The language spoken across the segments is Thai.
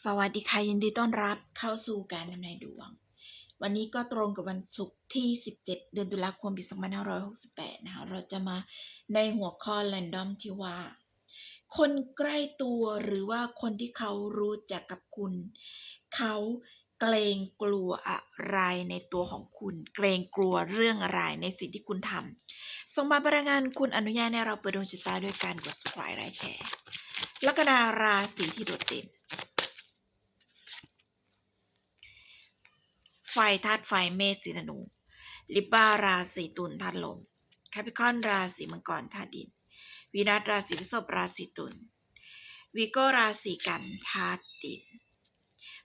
สวัสดีค่ะยินดีต้อนรับเข้าสู่การทำนายดวง วันนี้ก็ตรงกับวันศุกร์ที่ 17 เดือนตุลาคมปี2568 นะคะ เราจะมาในหัวข้อแรนดอมที่ว่า คนใกล้ตัวหรือว่าคนที่เขารู้จักกับคุณ เขาเกรงกลัวอะไรในตัวของคุณ เกรงกลัวเรื่องอะไรในสิ่งที่คุณทำส่งมาพลังงานคุณอนุญาตให้เราเปิดดวงชะตาด้วยการกด subscribe และแชร์ลัคนาราศีที่โดดเด่น ไฟธาตุไฟเมษสีธนูลิบาราศีตุลธาตุลมแคปิคอนราศีมังกรธาตุดินวีนัสราศีพฤษภราศีตุลวีโกราศีกันธาตุดิน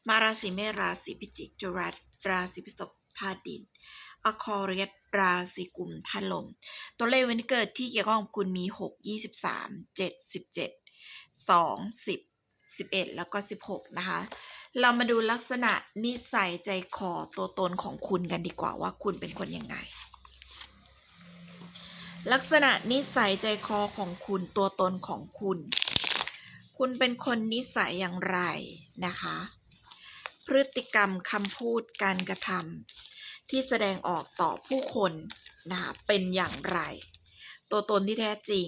มาราศีเมษราศีพิจิกจุรัสราศีพฤษภธาตุดินอคอเรียสราศีกุมธาตุลม ตัวเลขวันเกิดที่เกี่ยวข้องกับคุณมี 6 23 7 17 2 10 11 แล้วก็ 16 นะคะ เรามาดูลักษณะนิสัยใจคอตัวตนของคุณกันดีกว่าว่าคุณเป็นคนยังไง ลักษณะนิสัยใจคอของคุณตัวตนของคุณ คุณเป็นคนนิสัยอย่างไรนะคะ พฤติกรรมคำพูดการกระทำที่แสดงออกต่อผู้คนนะคะเป็นอย่างไร ตัวตนที่แท้จริง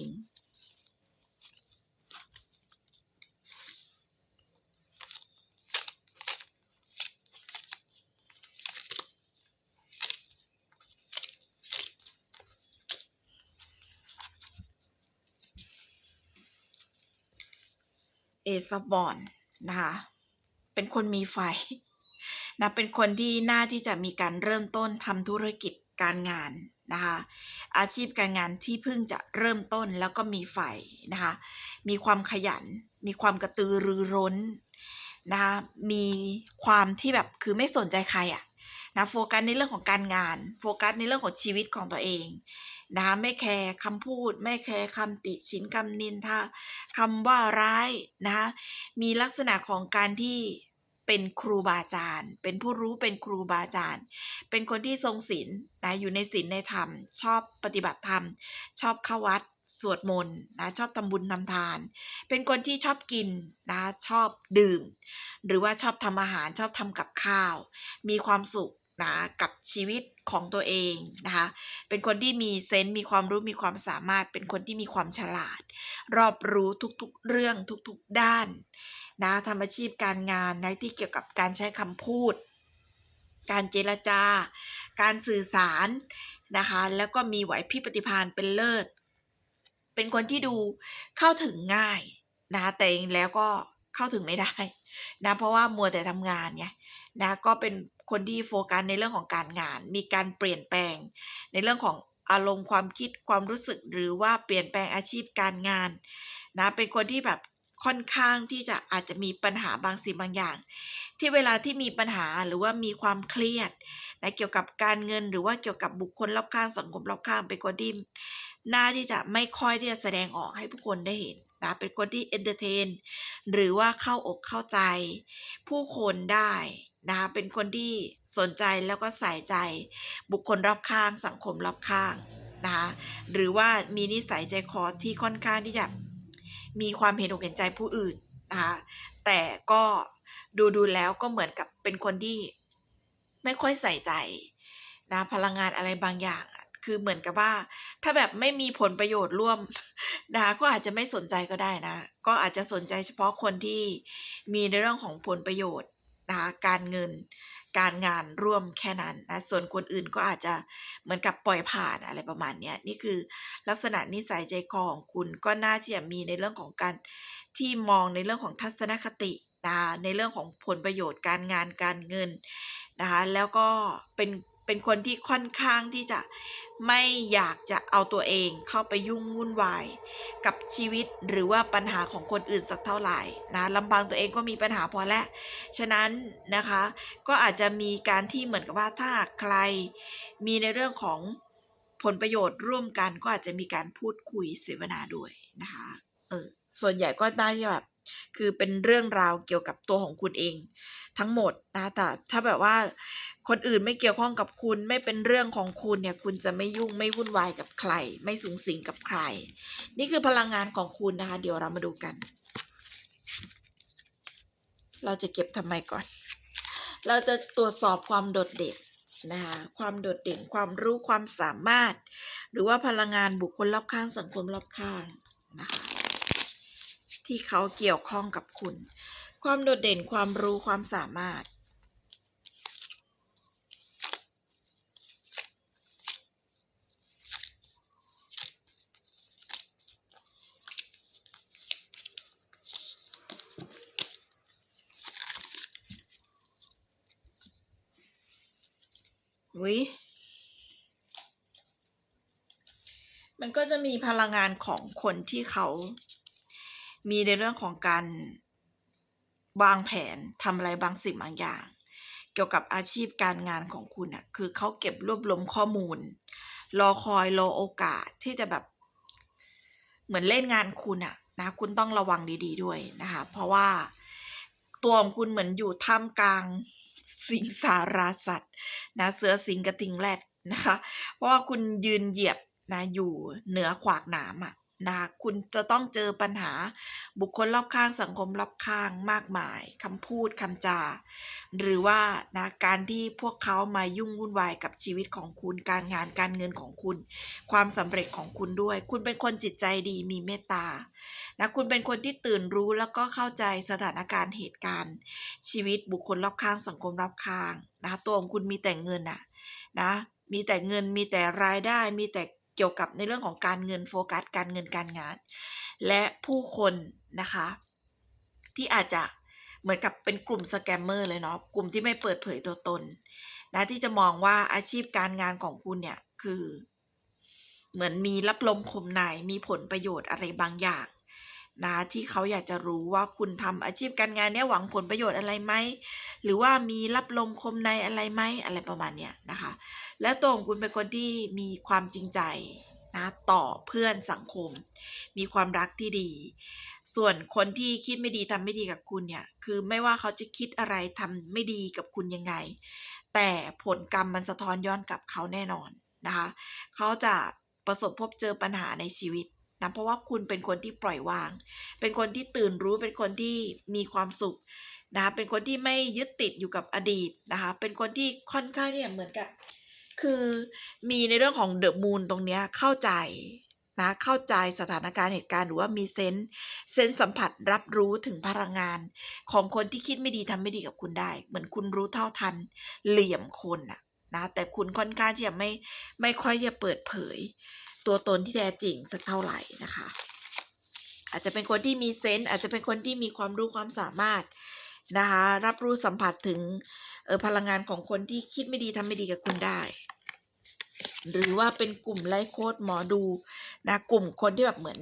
ซบอนนะคะเป็นคนมีไฟนะเป็นคนที่น่าที่จะมีการเริ่มต้นทำธุรกิจการงานนะคะอาชีพการงานที่เพิ่งจะเริ่มต้นแล้วก็มีไฟนะคะมีความขยัน มีความกระตือรือร้นนะคะมีความที่แบบคือไม่สนใจใครอะนะโฟกัสในเรื่องของการงาน โฟกัสในเรื่องของชีวิตของตัวเอง นะคะไม่แคร์คำพูด ไม่แคร์คำติชินคำนินทาคำว่าร้ายนะคะมีลักษณะของการที่เป็นครูบาอาจารย์ เป็นผู้รู้เป็นครูบาอาจารย์ เป็นคนที่ทรงศีลนะอยู่ในศีลในธรรม ชอบปฏิบัติธรรม ชอบเข้าวัดสวดมนต์นะชอบทำบุญทำทาน เป็นคนที่ชอบกินนะชอบดื่ม หรือว่าชอบทำอาหารชอบทำกับข้าว มีความสุข นะกับชีวิตของตัวเองนะคะเป็นคนที่มีเซนส์มีความรู้มีความสามารถ เป็นคนที่มีความฉลาด รอบรู้ทุกๆเรื่องทุกๆด้านนะทำอาชีพการงานในที่เกี่ยวกับการใช้คำพูด การเจรจา การสื่อสารนะคะแล้วก็มีไหวพริบปฏิภาณเป็นเลิศ เป็นคนที่ดูเข้าถึงง่ายนะแต่เองแล้วก็เข้าถึงไม่ได้ นะเพราะว่ามัวแต่ทำงานไงนะก็เป็นคนที่โฟกัสในเรื่องของการงาน มีการเปลี่ยนแปลง ในเรื่องของอารมณ์ความคิดความรู้สึกหรือว่าเปลี่ยนแปลงอาชีพการงานนะเป็นคนที่แบบค่อนข้างที่จะอาจจะมีปัญหาบางสิ่งบางอย่าง ที่เวลาที่มีปัญหาหรือว่ามีความเครียดนะเกี่ยวกับการเงินหรือว่าเกี่ยวกับบุคคลรอบข้างสังคมรอบข้างเป็นคนที่น่าที่จะไม่ค่อยที่จะแสดงออกให้ผู้คนได้เห็น นะเป็นคนที่เอนเตอร์เทนหรือว่าเข้าอกเข้าใจ ผู้คนได้นะคะเป็นคนที่สนใจแล้วก็ใส่ใจ บุคคลรอบข้าง สังคมรอบข้างนะคะหรือว่ามีนิสัยใจคอที่ค่อนข้างที่จะมีความเห็นอกเห็นใจผู้อื่นนะคะแต่ก็ดูดูแล้วก็เหมือนกับเป็นคนที่ไม่ค่อยใส่ใจนะพลังงานอะไรบางอย่าง คือเหมือนกับว่า ถ้าแบบไม่มีผลประโยชน์ร่วมนะคะก็อาจจะไม่สนใจก็ได้นะ ก็อาจจะสนใจเฉพาะคนที่มีในเรื่องของผลประโยชน์นะคะการเงินการงานร่วมแค่นั้นนะส่วนคนอื่นก็อาจจะเหมือนกับปล่อยผ่านอะไรประมาณนี้นี่คือลักษณะนิสัยใจคอของคุณก็น่าที่จะมีในเรื่องของการที่มองในเรื่องของทัศนคตินะในเรื่องของผลประโยชน์การงานการเงินนะคะแล้วก็เป็น เป็นคนที่ค่อนข้างที่จะไม่อยากจะเอาตัวเองเข้าไปยุ่งวุ่นวาย กับชีวิตหรือว่าปัญหาของคนอื่นสักเท่าไหร่นะลำพังตัวเองก็มีปัญหาพอแล้ว ฉะนั้นนะคะก็อาจจะมีการที่เหมือนกับว่าถ้าใครมีในเรื่องของผลประโยชน์ร่วมกันก็อาจจะมีการพูดคุยเสวนาด้วยนะคะเออส่วนใหญ่ก็น่าจะแบบคือเป็นเรื่องราวเกี่ยวกับตัวของคุณเองทั้งหมดนะแต่ถ้าแบบว่า คนอื่นไม่เกี่ยวข้องกับคุณไม่เป็นเรื่องของคุณเนี่ยคุณจะไม่ยุ่งไม่วุ่นวายกับใคร ไม่สูงสิงกับใคร นี่คือพลังงานของคุณนะคะ เดี๋ยวเรามาดูกัน เราจะเก็บทำไมก่อน เราจะตรวจสอบความโดดเด่นนะคะความโดดเด่นความรู้ความสามารถ หรือว่าพลังงานบุคคลรอบข้างสังคมรอบข้างนะคะที่เขาเกี่ยวข้องกับคุณ ความโดดเด่นความรู้ความสามารถ วิมันก็จะมีพลังงานของคนที่เขา มีในเรื่องของการวางแผนทำอะไรบางสิ่งบางอย่าง เกี่ยวกับอาชีพการงานของคุณอะคือเขาเก็บรวบรวมข้อมูล รอคอยรอโอกาสที่จะแบบ เหมือนเล่นงานคุณอะนะคุณต้องระวังดี ๆ ด้วยนะคะ เพราะว่าตัวของคุณเหมือนอยู่ท่ามกลาง สิงสาราสัตว์นะเสือสิงกระทิงแรดนะคะ เพราะว่าคุณยืนเหยียบนะอยู่เหนือขวากหนามอะ นะคะคุณจะต้องเจอปัญหาบุคคลรอบข้างสังคมรอบข้างมากมายคำพูดคำจา หรือว่านะการที่พวกเขามายุ่งวุ่นวายกับชีวิตของคุณ การงานการเงินของคุณ ความสำเร็จของคุณด้วย คุณเป็นคนจิตใจดีมีเมตตานะคุณเป็นคนที่ตื่นรู้แล้วก็เข้าใจสถานการณ์เหตุการณ์ ชีวิตบุคคลรอบข้างสังคมรอบข้างนะคะตัวของคุณมีแต่เงินอะนะมีแต่เงินมีแต่รายได้มีแต่ เกี่ยวกับในเรื่องของการเงินโฟกัสการเงินการงาน และผู้คนนะคะ ที่อาจจะเหมือนกับเป็นกลุ่มสแกมเมอร์เลยเนาะกลุ่มที่ไม่เปิดเผยตัวตนนะที่จะมองว่าอาชีพการงานของคุณเนี่ยคือ เหมือนมีรับลมคมนายมีผลประโยชน์อะไรบางอย่าง นะที่เขาอยากจะรู้ว่าคุณทำอาชีพการงานเนี้ยหวังผลประโยชน์อะไรไหมหรือว่ามีรับลมคมในอะไรไหมอะไรประมาณเนี้ยนะคะ แล้วตัวของคุณเป็นคนที่มีความจริงใจนะต่อเพื่อนสังคม มีความรักที่ดี ส่วนคนที่คิดไม่ดีทำไม่ดีกับคุณเนี่ยคือไม่ว่าเขาจะคิดอะไรทำไม่ดีกับคุณยังไง แต่ผลกรรมมันสะท้อนย้อนกลับเขาแน่นอนนะคะเขาจะประสบพบเจอปัญหาในชีวิต นะเพราะว่าคุณเป็นคนที่ปล่อยวาง เป็นคนที่ตื่นรู้เป็นคนที่มีความสุขนะคะเป็นคนที่ไม่ยึดติดอยู่กับอดีตนะคะเป็นคนที่ค่อนข้างเนี่ยเหมือนกับ คือมีในเรื่องของเดอะมูนตรงเนี้ยเข้าใจนะเข้าใจสถานการณ์เหตุการณ์หรือว่ามีเซนส์เซนส์สัมผัสรับรู้ถึงพลังงาน ของคนที่คิดไม่ดีทำไม่ดีกับคุณได้ เหมือนคุณรู้เท่าทันเหลี่ยมคนอะนะแต่คุณค่อนข้างที่จะไม่ไม่ค่อยจะเปิดเผย ตัวตนที่แท้จริงสักเท่าไหร่นะคะ อาจจะเป็นคนที่มีเซนส์อาจจะเป็นคนที่มีความรู้ความสามารถนะคะรับรู้สัมผัสถึงออพลังงานของคนที่คิดไม่ดีทำไม่ดีกับคุณได้ หรือว่าเป็นกลุ่มไลฟ์โค้ดหมอดูนะกลุ่มคนที่แบบเหมือน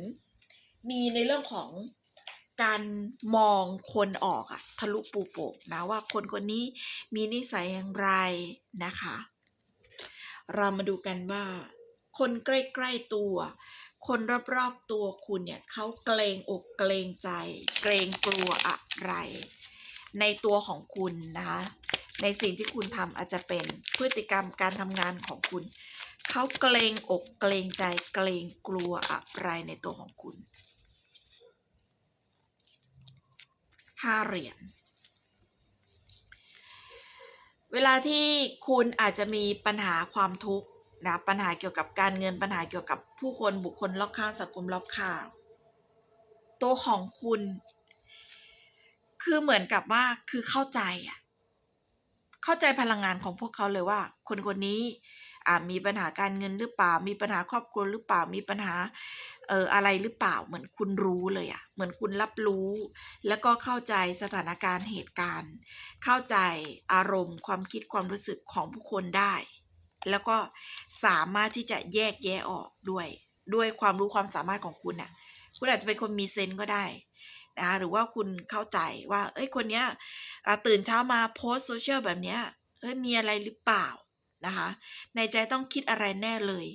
มีในเรื่องของการมองคนออกอะทะลุปูโป่งนะว่าคนคนนี้มีนิสัยอย่างไรนะคะ เรามาดูกันว่า คนใกล้ๆตัว คนรอบๆตัวคุณเนี่ยเขาเกรงอกเกรงใจ เกรงกลัวอะไร ในตัวของคุณนะคะในสิ่งที่คุณทำอาจจะเป็นพฤติกรรมการทำงานของคุณ เขาเกรงอกเกรงใจเกรงกลัวอะไรในตัวของคุณห้าเหรียญเวลาที่คุณอาจจะมีปัญหาความทุกข์ นะปัญหาเกี่ยวกับการเงินปัญหาเกี่ยวกับผู้คนบุคคลรอบข้างสังคมรอบข้างตัวของคุณ คือเหมือนกับว่าคือเข้าใจอะเข้าใจพลังงานของพวกเขาเลยว่า คนคนนี้อ่ามีปัญหาการเงินหรือเปล่า มีปัญหาครอบครัวหรือเปล่า มีปัญหาเอ่ออะไรหรือเปล่า เหมือนคุณรู้เลยอะเหมือนคุณรับรู้ แล้วก็เข้าใจสถานการณ์เหตุการณ์ เข้าใจอารมณ์ความคิดความรู้สึกของผู้คนได้ แล้วก็สามารถที่จะแยกแยะออกด้วย ด้วยความรู้ความสามารถของคุณน่ะ คุณอาจจะเป็นคนมีเซนก็ได้นะคะหรือว่าคุณเข้าใจว่า เอ้ยคนเนี้ยตื่นเช้ามาโพสโซเชียลแบบเนี้ยเอ้ยมีอะไรหรือเปล่านะคะในใจต้องคิดอะไรแน่เลย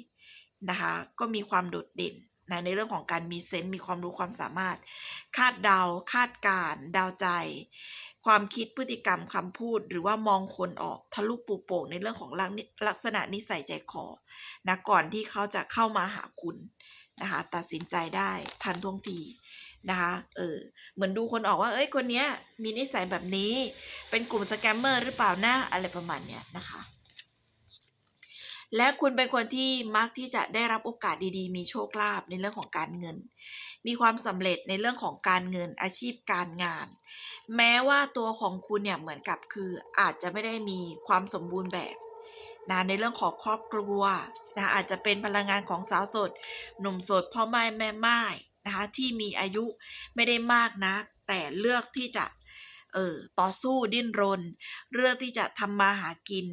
นะคะก็มีความโดดเด่นนะในเรื่องของการมีเซนส์มีความรู้ความสามารถ คาดเดาคาดการเดาใจ ความคิดพฤติกรรมคำพูด หรือว่ามองคนออกทะลุปูโป่งในเรื่องของลักษณะลักษณะนิสัยใจคอนะก่อนที่เขาจะเข้ามาหาคุณนะคะตัดสินใจได้ทันท่วงทีนะคะเออเหมือนดูคนออกว่า เอ้ยคนเนี้ยมีนิสัยแบบนี้ เป็นกลุ่มสแกมเมอร์หรือเปล่านะอะไรประมาณเนี้ยนะคะ และคุณเป็นคนที่มักที่จะได้รับโอกาสดีๆ มีโชคลาภในเรื่องของการเงิน มีความสำเร็จในเรื่องของการเงินอาชีพการงาน แม้ว่าตัวของคุณเนี่ยเหมือนกับคืออาจจะไม่ได้มีความสมบูรณ์แบบนะในเรื่องของครอบครัวนะอาจจะเป็นพลังงานของสาวโสดหนุ่มโสดพ่อไม้แม่ไม้นะคะที่มีอายุไม่ได้มากนักแต่เลือกที่จะเออต่อสู้ดิ้นรน เลือกที่จะทำมาหากิน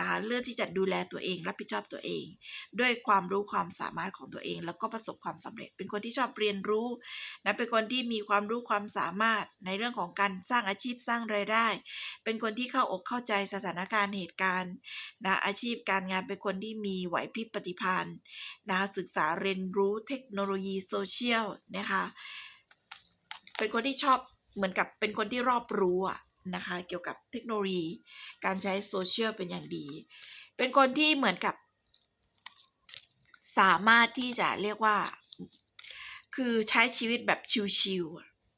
นะคะเลือกที่จะดูแลตัวเองรับผิดชอบตัวเอง ด้วยความรู้ความสามารถของตัวเอง แล้วก็ประสบความสำเร็จ เป็นคนที่ชอบเรียนรู้นะเป็นคนที่มีความรู้ความสามารถในเรื่องของการสร้างอาชีพสร้างรายได้ เป็นคนที่เข้าอกเข้าใจสถานการณ์เหตุการณ์นะอาชีพการงานเป็นคนที่มีไหวพริบปฏิภาณนะศึกษาเรียนรู้เทคโนโลยีโซเชียลนะคะเป็นคนที่ชอบเหมือนกับเป็นคนที่รอบรู้อะ นะคะเกี่ยวกับเทคโนโลยี การใช้โซเชียลเป็นอย่างดี เป็นคนที่เหมือนกับ สามารถที่จะเรียกว่า คือใช้ชีวิตแบบชิว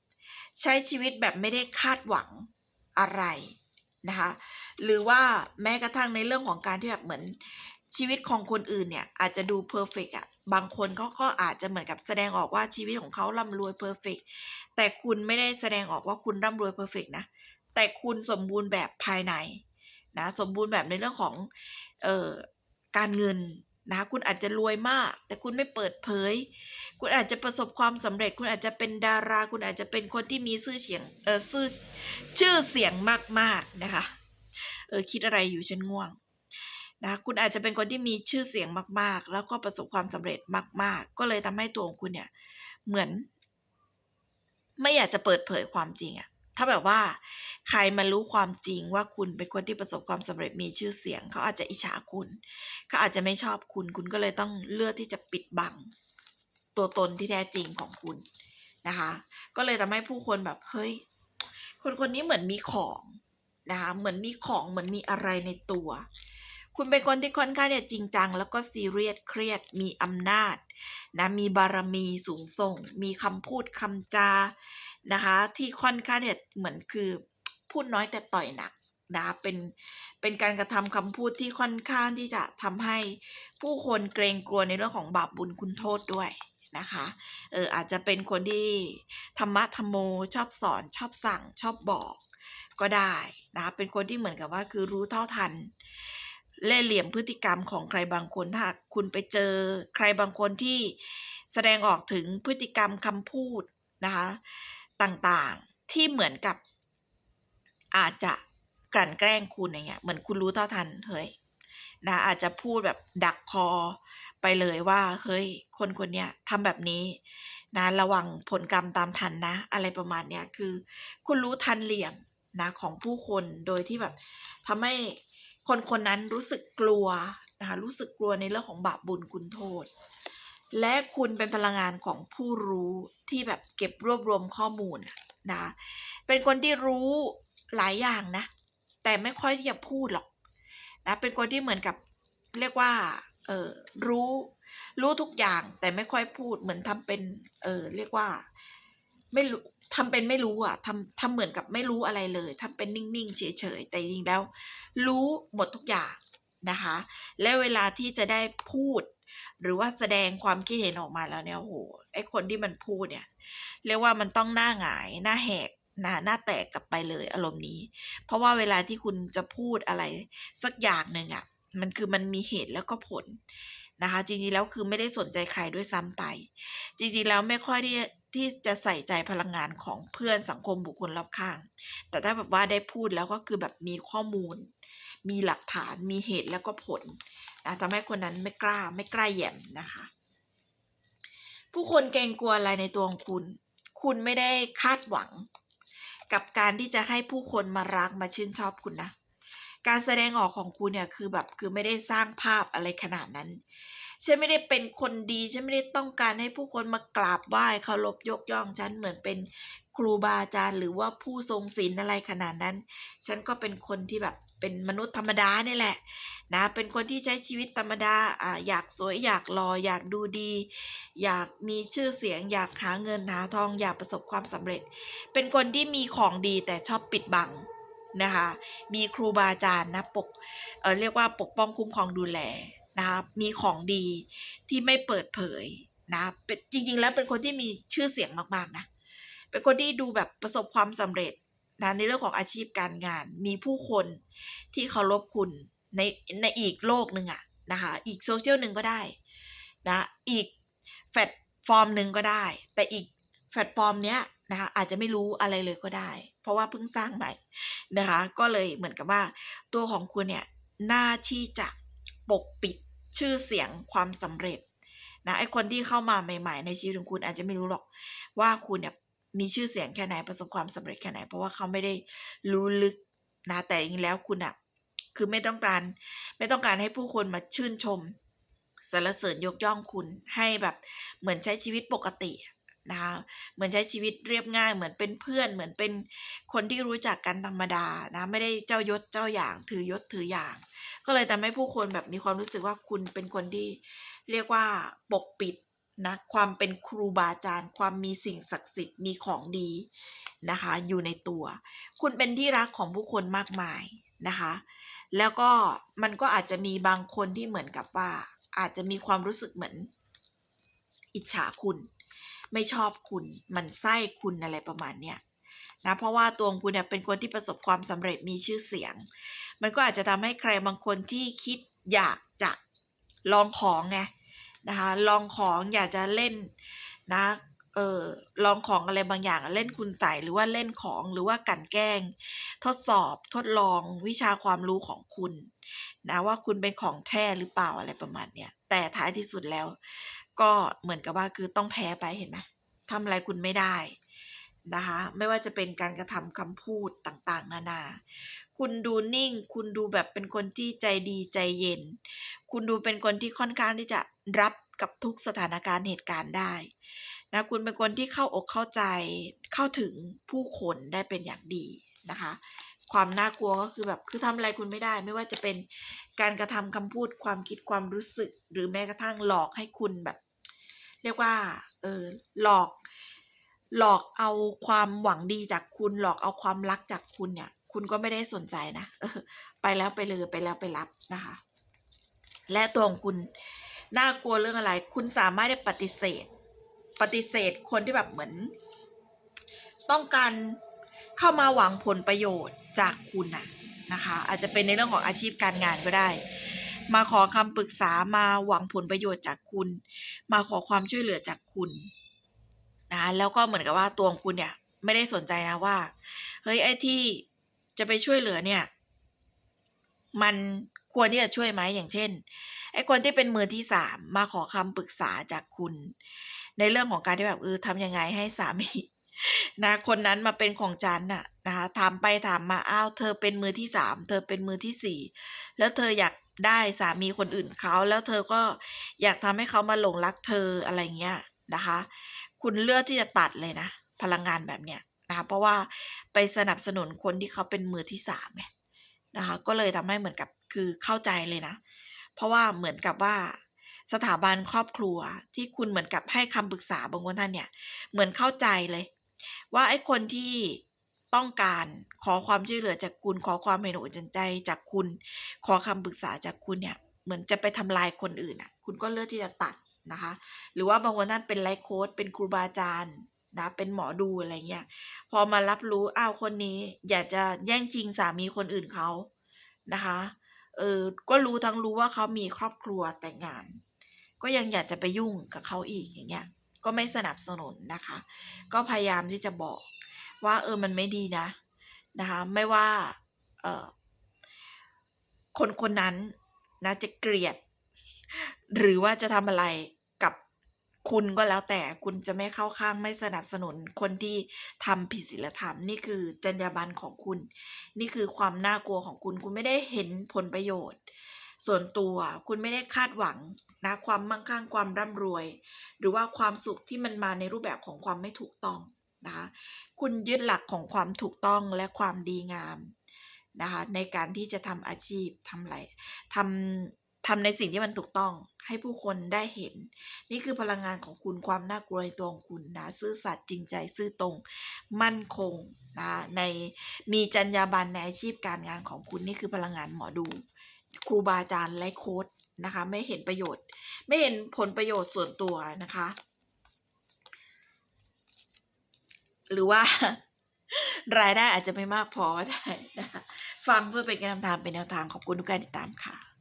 ๆใช้ชีวิตแบบไม่ได้คาดหวังอะไรนะคะหรือว่าแม้กระทั่งในเรื่องของการที่แบบเหมือนชีวิตของคนอื่นเนี่ยอาจจะดูเพอร์เฟกอะบางคนเขาก็อาจจะเหมือนกับแสดงออกว่าชีวิตของเขาร่ำรวยเพอร์เฟกแต่คุณไม่ได้แสดงออกว่าคุณร่ำรวยเพอร์เฟกนะ แต่คุณสมบูรณ์แบบภายในนะสมบูรณ์แบบในเรื่องของเอ่อการเงินนะคุณอาจจะรวยมาก แต่คุณไม่เปิดเผย คุณอาจจะประสบความสำเร็จ คุณอาจจะเป็นดารา คุณอาจจะเป็นคนที่มีชื่อเสียงเออชื่อชื่อเสียงมากๆนะคะเออคิดอะไรอยู่ฉันง่วงนะคุณอาจจะเป็นคนที่มีชื่อเสียงมาก ๆ แล้วก็ประสบความสำเร็จมาก ๆ ก็เลยทำให้ตัวของคุณเนี่ยเหมือน ไม่อยากจะเปิดเผยความจริงอะ ถ้าแบบว่า ใครมารู้ความจริงว่าคุณเป็นคนที่ประสบความสำเร็จมีชื่อเสียง เขาอาจจะอิจฉาคุณ เขาอาจจะไม่ชอบคุณ คุณก็เลยต้องเลือกที่จะปิดบัง ตัวตนที่แท้จริงของคุณนะคะ ก็เลยทำให้ผู้คนแบบเฮ้ย คนคนนี้เหมือนมีของนะคะ เหมือนมีของเหมือนมีอะไรในตัว คุณเป็นคนที่ค่อนข้างเนี่ยจริงจัง แล้วก็ซีเรียสเครียดมีอำนาจนะมีบารมีสูงส่ง มีคำพูดคำจา นะคะ ที่ค่อนข้างเนี่ยเหมือนคือพูดน้อยแต่ต่อยหนักนะคะเป็นเป็นการกระทำคำพูดที่ค่อนข้างที่จะทำให้ผู้คนเกรงกลัวในเรื่องของบาปบุญคุณโทษด้วยนะคะ เอออาจจะเป็นคนที่ธรรมะธรรมโมชอบสอนชอบสั่งชอบบอกก็ได้นะคะเป็นคนที่เหมือนกับว่าคือรู้เท่าทันเล่เหลี่ยมพฤติกรรมของใครบางคนถ้าคุณไปเจอใครบางคนที่แสดงออกถึงพฤติกรรมคำพูดนะคะ ต่างๆ ที่เหมือนกับ อาจจะกลั่นแกล้งคุณอย่างเงี้ยเหมือนคุณรู้เท่าทันเฮ้ยนะอาจจะพูดแบบดักคอไปเลยว่า เฮ้ย คนคนเนี้ยทำแบบนี้นะระวังผลกรรมตามทันนะ อะไรประมาณเนี้ยคือ คุณรู้ทันเหลี่ยมนะของผู้คนโดยที่แบบทำให้คนคนนั้นรู้สึกกลัวนะคะรู้สึกกลัวในเรื่องของบาปบุญคุณโทษ และคุณเป็นพลังงานของผู้รู้ที่แบบเก็บรวบรวมข้อมูลนะ เป็นคนที่รู้หลายอย่างนะ แต่ไม่ค่อยที่จะพูดหรอกนะ เป็นคนที่เหมือนกับเรียกว่า เออรู้ รู้ทุกอย่างแต่ไม่ค่อยพูด เหมือนทำเป็น เออเรียกว่า ไม่รู้ทำเป็นไม่รู้อะทำทำเหมือนกับไม่รู้อะไรเลยทำเป็นนิ่งๆเฉยๆ แต่จริงแล้ว รู้หมดทุกอย่างนะคะ และเวลาที่จะได้พูด หรือว่าแสดงความคิดเห็นออกมาแล้วเนี่ยโอ้โหไอคนที่มันพูดเนี่ย เรียกว่ามันต้องหน้าหงายหน้าแหกหน้าหน้าแตกกลับไปเลยอารมณ์นี้ เพราะว่าเวลาที่คุณจะพูดอะไร สักอย่างหนึ่งอะ่ะ มันคือมันมีเหตุแล้วก็ผลนะคะ จริงๆแล้วคือไม่ได้สนใจใครด้วยซ้ำไป จริงๆแล้วไม่ค่อยที่ที่จะใส่ใจพลังงานของเพื่อนสังคมบุคคลรอบข้าง แต่ถ้าแบบว่าได้พูดแล้วก็คือแบบมีข้อมูล มีหลักฐานมีเหตุแล้วก็ผลนะทำให้คนนั้นไม่กล้าไม่กล้าแย้มนะคะ ผู้คนเกรงกลัวอะไรในตัวของคุณ คุณไม่ได้คาดหวัง กับการที่จะให้ผู้คนมารักมาชื่นชอบคุณนะ การแสดงออกของคุณเนี่ยคือแบบคือไม่ได้สร้างภาพอะไรขนาดนั้นฉันไม่ได้เป็นคนดี ฉันไม่ได้ต้องการให้ผู้คนมากราบไหว้เคารพยกย่อง ฉันเหมือนเป็นครูบาอาจารย์ หรือว่าผู้ทรงศีลอะไรขนาดนั้น ฉันก็เป็นคนที่แบบ เป็นมนุษย์ธรรมดานี่แหละนะเป็นคนที่ใช้ชีวิตธรรมดาอ่าอยากสวยอยากหล่ออยากดูดี อยากมีชื่อเสียง อยากหาเงินหาทองอยากประสบความสำเร็จ เป็นคนที่มีของดีแต่ชอบปิดบังนะคะมีครูบาอาจารย์นะปกเออเรียกว่าปกป้องคุ้มครองดูแลนะคะมีของดีที่ไม่เปิดเผยนะเป็นจริงๆแล้วเป็นคนที่มีชื่อเสียงมากๆนะเป็นคนที่ดูแบบประสบความสำเร็จ นะในเรื่องของอาชีพการงาน มีผู้คนที่เคารพคุณในในอีกโลกหนึ่งอะนะคะอีกโซเชียลหนึ่งก็ได้นะอีกแพลตฟอร์มหนึ่งก็ได้ แต่อีกแพลตฟอร์มเนี้ยนะคะอาจจะไม่รู้อะไรเลยก็ได้ เพราะว่าเพิ่งสร้างใหม่นะคะก็เลยเหมือนกับว่าตัวของคุณเนี่ยหน้าที่จะปกปิดชื่อเสียงความสำเร็จนะไอคนที่เข้ามาใหม่ ๆ ในชีวิตของคุณอาจจะไม่รู้หรอกว่าคุณเนี่ย มีชื่อเสียงแค่ไหนประสบความสำเร็จแค่ไหน เพราะว่าเขาไม่ได้รู้ลึกนะแต่จริงแล้วคุณอะคือไม่ต้องการ ไม่ต้องการให้ผู้คนมาชื่นชมสรรเสริญยกย่องคุณให้แบบเหมือนใช้ชีวิตปกตินะคะเหมือนใช้ชีวิตเรียบง่าย เหมือนเป็นเพื่อน เหมือนเป็นคนที่รู้จักกันธรรมดานะไม่ได้เจ้ายศเจ้าอย่างถือยศถืออย่าง ก็เลยทำให้ผู้คนแบบมีความรู้สึกว่าคุณเป็นคนที่เรียกว่าปกปิด นะความเป็นครูบาอาจารย์ ความมีสิ่งศักดิ์สิทธิ์มีของดีนะคะ อยู่ในตัว คุณเป็นที่รักของผู้คนมากมายนะคะ แล้วก็มันก็อาจจะมีบางคนที่เหมือนกับว่า อาจจะมีความรู้สึกเหมือน อิจฉาคุณ ไม่ชอบคุณมันไส้คุณอะไรประมาณเนี้ยนะเพราะว่าตัวคุณเนี่ยเป็นคนที่ประสบความสำเร็จมีชื่อเสียง มันก็อาจจะทำให้ใครบางคนที่คิดอยากจะลองของไง นะคะลองของอยากจะเล่นนะเออลองของอะไรบางอย่างเล่นคุณใส่หรือว่าเล่นของหรือว่ากันแกล้ง ทดสอบทดลองวิชาความรู้ของคุณนะว่าคุณเป็นของแท้หรือเปล่าอะไรประมาณเนี้ยแต่ท้ายที่สุดแล้ว ก็เหมือนกับว่าคือต้องแพ้ไปเห็นไหมทำอะไรคุณไม่ได้นะคะไม่ว่าจะเป็นการกระทำคำพูดต่างๆ นานา คุณดูนิ่ง คุณดูแบบเป็นคนที่ใจดีใจเย็น คุณดูเป็นคนที่ค่อนข้างที่จะรับกับทุกสถานการณ์เหตุการณ์ได้นะคุณเป็นคนที่เข้าอกเข้าใจเข้าถึงผู้คนได้เป็นอย่างดีนะคะ ความน่ากลัวก็คือแบบคือทำอะไรคุณไม่ได้ ไม่ว่าจะเป็นการกระทำคำพูดความคิดความรู้สึก หรือแม้กระทั่งหลอกให้คุณแบบ เรียกว่าเออหลอกหลอกเอาความหวังดีจากคุณ หลอกเอาความรักจากคุณเนี่ย คุณก็ไม่ได้สนใจนะไปแล้วไปเลยไปแล้วไปรับนะคะ และตัวของคุณน่ากลัวเรื่องอะไร คุณสามารถได้ปฏิเสธ ปฏิเสธคนที่แบบเหมือน ต้องการเข้ามาหวังผลประโยชน์จากคุณนะนะคะ อาจจะเป็นในเรื่องของอาชีพการงานก็ได้ มาขอคำปรึกษามาหวังผลประโยชน์จากคุณ มาขอความช่วยเหลือจากคุณนะแล้วก็เหมือนกับว่าตัวของคุณเนี่ย ไม่ได้สนใจนะว่า เฮ้ยไอ้ที่ จะไปช่วยเหลือเนี่ย มันควรที่จะช่วยไหมอย่างเช่นไอ้คนที่เป็นมือที่สามมาขอคำปรึกษาจากคุณ ในเรื่องของการที่แบบเออทำยังไงให้สามีนะคนนั้นมาเป็นของจันน่ะนะคะถามไปถามมาอ้าวเธอเป็นมือที่สามเธอเป็นมือที่สี่แล้วเธออยากได้สามีคนอื่นเขาแล้วเธอก็อยากทำให้เขามาหลงรักเธออะไรเงี้ยนะคะ คุณเลือกที่จะตัดเลยนะ พลังงานแบบเนี้ย นะคะเพราะว่าไปสนับสนุนคนที่เขาเป็นมือที่สามไงนะคะก็เลยทำให้เหมือนกับคือเข้าใจเลยนะ เพราะว่าเหมือนกับว่าสถาบันครอบครัวที่คุณเหมือนกับให้คำปรึกษาบางคนท่านเนี่ยเหมือนเข้าใจเลย ว่าไอ้คนที่ต้องการขอความช่วยเหลือจากคุณขอความเห็นอกเห็นใจจากคุณ ขอคำปรึกษาจากคุณเนี่ยเหมือนจะไปทำลายคนอื่นอะ คุณก็เลือกที่จะตัดนะคะ หรือว่าบางคนท่านเป็นไลฟ์โค้ดเป็นครูบาอาจารย์ นะเป็นหมอดูอะไรเงี้ยพอมารับรู้อ้าวคนนี้ อยากจะแย่งชิงสามีคนอื่นเขานะคะเออก็รู้ทั้งรู้ว่าเขามีครอบครัวแต่งงาน ก็ยังอยากจะไปยุ่งกับเขาอีกอย่างเงี้ยก็ไม่สนับสนุนนะคะ ก็พยายามที่จะบอกว่าเออมันไม่ดีนะนะคะไม่ว่าเออคนคนนั้นนะจะเกลียด หรือว่าจะทำอะไร คุณก็แล้วแต่คุณจะไม่เข้าข้างไม่สนับสนุนคนที่ทำผิดศีลธรรม นี่คือจรรยาบรรณของคุณ นี่คือความน่ากลัวของคุณ คุณไม่ได้เห็นผลประโยชน์ ส่วนตัวคุณไม่ได้คาดหวังนะความมั่งคั่งความร่ำรวย หรือว่าความสุขที่มันมาในรูปแบบของความไม่ถูกต้องนะคะคุณยึดหลักของความถูกต้องและความดีงามนะคะในการที่จะทำอาชีพทำอะไรทำ ทำในสิ่งที่มันถูกต้องให้ผู้คนได้เห็น นี่คือพลังงานของคุณความน่ากลัวในตัวของคุณนะซื่อสัตย์จริงใจซื่อตรง มั่นคงนะในมีจรรยาบรรณในอาชีพการงานของคุณนี่คือพลังงานหมอดูครูบาอาจารย์และโค้ดนะคะ ไม่เห็นประโยชน์ ไม่เห็นผลประโยชน์ส่วนตัวนะคะ หรือว่ารายได้อาจจะไม่มากพอได้นะคะฟังเพื่อเป็นการนำทางเป็นแนวทางขอบคุณทุกการติดตามค่ะ